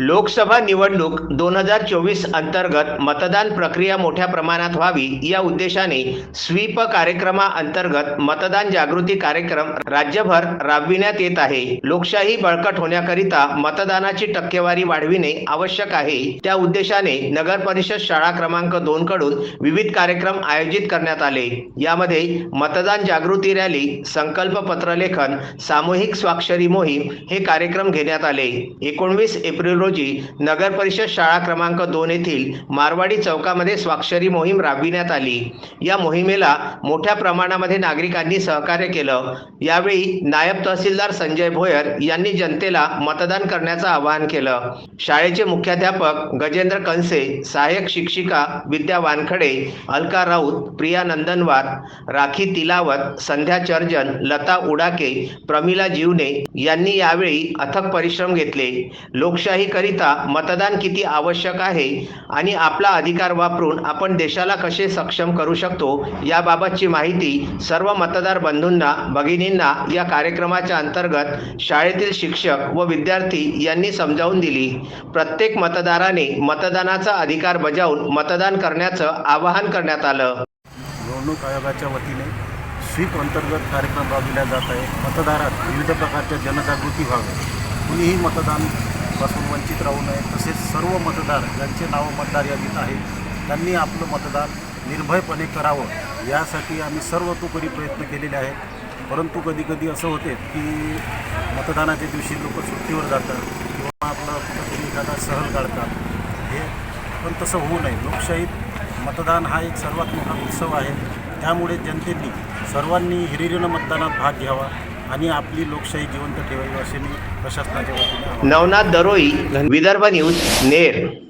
लोकसभा निवडणूक दोन हजार चोवीस अंतर्गत मतदान प्रक्रिया मोठ्या प्रमाणात व्हावी या उद्देशाने स्वीप कार्यक्रमाअंतर्गत मतदान जागृती कार्यक्रम राज्यभर राबविण्यात येत आहे. लोकशाही बळकट होण्याकरिता मतदानाची टक्केवारी वाढविणे आवश्यक आहे. त्या उद्देशाने नगर परिषद शाळा क्रमांक दोन कडून विविध कार्यक्रम आयोजित करण्यात आले. यामध्ये मतदान जागृती रॅली संकल्प पत्रलेखन सामूहिक स्वाक्षरी मोहीम हे कार्यक्रम घेण्यात आले. एकोणवीस एप्रिल रोजी नगर परिषद शाळा क्रमांक दोन येथील मारवाडी चौकामध्ये स्वाक्षरी मोहीम राबविण्यात आली. या मोहिमेला मोठ्या प्रमाणामध्ये नागरिकांनी सहकार्य केलं. यावेळी नायब तहसीलदार संजय भोयर यांनी जनतेला मतदान करण्याचं आवाहन केलं. शाळेचे मुख्याध्यापक गजेंद्र कंसे सहाय्यक शिक्षिका विद्या वानखडे अलका राऊत प्रिया नंदनवार राखी तिलावत संध्या चर्जन लता उडाके प्रमिला जीवने यांनी यावेळी अथक परिश्रम घेतले. लोकशाही लोकशाहीकरिता मतदान किती आवश्यक आहे आणि आपला अधिकार वापरून आपण देशाला कसे सक्षम करू शकतो याबाबतची माहिती सर्व मतदार बंधूंना भगिनींना या कार्यक्रमाच्या अंतर्गत शाळेतील शिक्षक व विद्यार्थी यांनी समजावून दिली. प्रत्येक मतदाराने मतदानाचा अधिकार बजावून मतदान करण्याचं आवाहन करण्यात आलं. निवडणूक आयोगाच्या वतीने स्वीप अंतर्गत कार्यक्रम राबविला जात आहे. मतदारात विविध प्रकारच्या जनजागृती व्हावी. कुणीही मतदान पासून वंचित राहू नये. तसेच सर्व मतदार ज्यांचे नावं मतदार यादीत आहेत त्यांनी आपलं मतदान निर्भयपणे करावं. यासाठी आम्ही सर्वतोपरी प्रयत्न केलेले आहेत. परंतु कधीकधी असं होते की मतदानाच्या दिवशी लोक सुट्टीवर जातात किंवा आपलं कुठंतरी एखादा सहल काढतात. हे पण तसं होऊ नये. लोकशाहीत मतदान हा एक सर्वात मोठा उत्सव आहे. त्यामुळे जनतेनी सर्वांनी हिरिरीनं मतदानात भाग घ्यावा. आणि आपली लोकशाही जिवंत ठेवावी असे मी प्रशासनाच्या वतीने नवनाथ दरोई विदर्भ न्यूज नेर.